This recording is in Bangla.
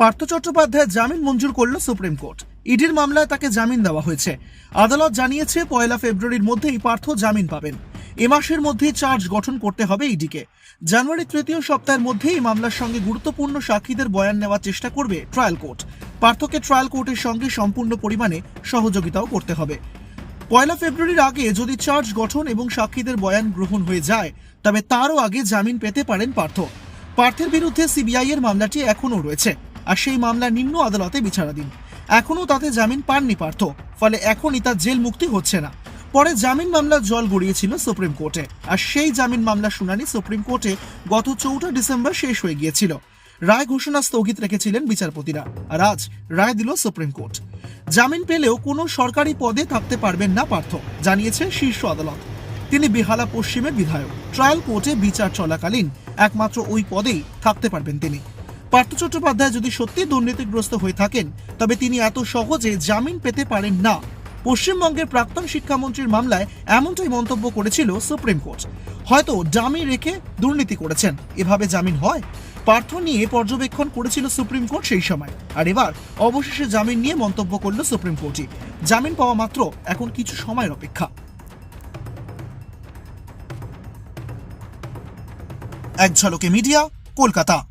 পার্থ চট্টোপাধ্যায়ের জামিন মঞ্জুর করল সুপ্রিম কোর্ট। ইডির মামলায় তাকে জামিন দেওয়া হয়েছে। আদালত জানিয়েছে, পয়লা ফেব্রুয়ারির মধ্যেই পার্থ জামিন পাবেন। এ মাসের মধ্যেই চার্জ গঠন করতে হবে ইডিকে। জানুয়ারি তৃতীয় সপ্তাহের মধ্যেই এই মামলার সঙ্গে গুরুত্বপূর্ণ সাক্ষীদের বয়ান নেওয়ার চেষ্টা করবে ট্রায়াল কোর্ট। পার্থকে ট্রায়াল কোর্টের সঙ্গে সম্পূর্ণ পরিমাণে সহযোগিতাও করতে হবে। পয়লা ফেব্রুয়ারির আগে যদি চার্জ গঠন এবং সাক্ষীদের বয়ান গ্রহণ হয়ে যায়, তবে তারও আগে জামিন পেতে পারেন পার্থ। পার্থের বিরুদ্ধে সিবিআই এর মামলাটি এখনও রয়েছে। আর সেই মামলা নিম্ন আদালতে বিচারাধীন। এখনও তাতে জামিন পাননি পার্থ, ফলে এখনই তার জেল মুক্তি হচ্ছে না। পরে জামিন মামলা জল গড়িয়েছিল সুপ্রিম কোর্টে, আর সেই জামিন মামলা শুনানি সুপ্রিম কোর্টে গত চৌঠা ডিসেম্বর শেষ হয়ে গিয়েছিল। রায় ঘোষণা স্থগিত রেখেছিলেন বিচারপতিরা, আর আজ রায় দিল সুপ্রিম কোর্ট। জামিন পেলেও কোনো সরকারি পদে থাকতে পারবেন না পার্থ, জানিয়েছে শীর্ষ আদালত। তিনি বেহালা পশ্চিমের বিধায়ক। ট্রায়াল কোর্টে বিচার চলাকালীন একমাত্র ওই পদেই থাকতে পারবেন তিনি। পার্থ চট্টোপাধ্যায় যদি সত্যি দুর্নীতিগ্রস্ত হয়ে থাকেন, তবে তিনি এত সহজে জামিন পেতে পারেন না। পশ্চিমবঙ্গের প্রাক্তন শিক্ষামন্ত্রীর মামলায় এমনটাই মন্তব্য করেছিল সুপ্রিম কোর্ট। হয়তো ডামি রেখে দুর্নীতি করেছেন, এভাবে জামিন হয়? পার্থ নিয়ে পর্যবেক্ষণ করেছিল সুপ্রিম কোর্ট সেই সময়। আর এবার অবশেষে জামিন নিয়ে মন্তব্য করল সুপ্রিম কোর্টই। জামিন পাওয়া মাত্র এখন কিছু সময়ের অপেক্ষা। এক ঝলকে মিডিয়া, কলকাতা।